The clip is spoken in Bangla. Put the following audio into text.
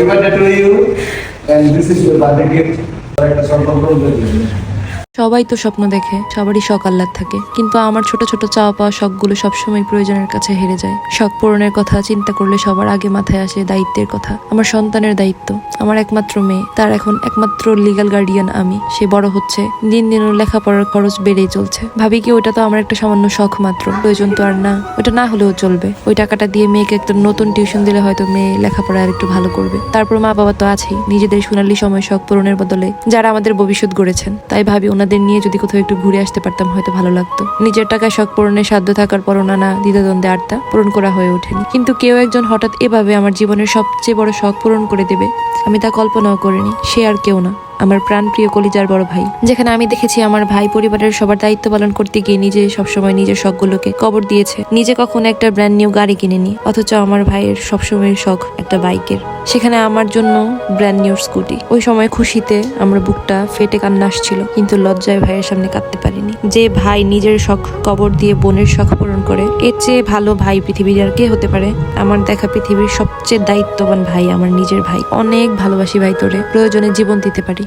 Happy birthday to you. And this is your birthday gift. একটা সম্পর্ক তৈরি সবাই তো স্বপ্ন দেখে, সবারই শখ আহ্লাদ থাকে। কিন্তু আমার ছোট ছোট চাওয়া পাওয়া শখগুলো সবসময় প্রয়োজনের কাছে হেরে যায়। শখ পূরণের কথা, চিন্তা করলে সবার আগে মাথায় আসে দায়িত্বের কথা। আমার সন্তানের দায়িত্ব, আমার একমাত্র মেয়ে, তার এখন একমাত্র লিগাল গার্ডিয়ান আমি। সে বড় হচ্ছে, দিন দিন লেখাপড়ার খরচ বেড়েই চলছে। ভাবি কি ওটা তো আমার একটা সামান্য শখ মাত্র। প্রয়োজন তো আর না ওটা না হলেও চলবে। ওই টাকাটা দিয়ে মেয়েকে একটা নতুন টিউশন দিলে হয়তো মেয়ে লেখাপড়া আর একটু ভালো করবে। তারপর মা বাবা তো আছেই, নিজেদের সোনালী সময় শখ পূরণের বদলে যারা আমাদের ভবিষ্যৎ গড়েছেন। তাই ভাবি ওনাদের নিয়ে যদি কোথাও একটু ঘুরে আসতে পারতাম, হয়তো ভালো লাগতো। নিজের টাকায় শখ পূরণের সাধ্য থাকার পর নানা দ্বিধাদ্বন্দ্বে আড্ডা পূরণ করা হয়ে ওঠেনি। কিন্তু কেউ একজন হঠাৎ এভাবে আমার জীবনের সবচেয়ে বড় শখ পূরণ করে দেবে, আমি তা কল্পনাও করিনি, সে আর কেউ না। আমার প্রাণপ্রিয় কলিজার বড় ভাই। যেখানে আমি দেখেছি আমার ভাই পরিবারের সবার দায়িত্ব পালন করতে গিয়ে নিজে সবসময় নিজের শখগুলোকে কবর দিয়েছে। নিজে কখনো একটা ব্র্যান্ড নিউ গাড়ি কিনেনি, অথচ আমার ভাইয়ের সবসময় শখ একটা বাইকের। সেখানে আমার জন্য ব্র্যান্ড নিউ স্কুটি ওই সময় খুশিতে আমার বুকটা ফেটে কান্না আসছিল, কিন্তু লজ্জায় ভাইয়ের সামনে কাঁদতে পারিনি। যে ভাই নিজের শখ কবর দিয়ে বোনের শখ পূরণ করে, এর চেয়ে ভালো ভাই পৃথিবীর আর কে হতে পারে? আমার দেখা পৃথিবীর সবচেয়ে দায়িত্ববান ভাই আমার নিজের ভাই। অনেক ভালোবাসি ভাই তোরে, প্রয়োজনে জীবন দিতে পারি।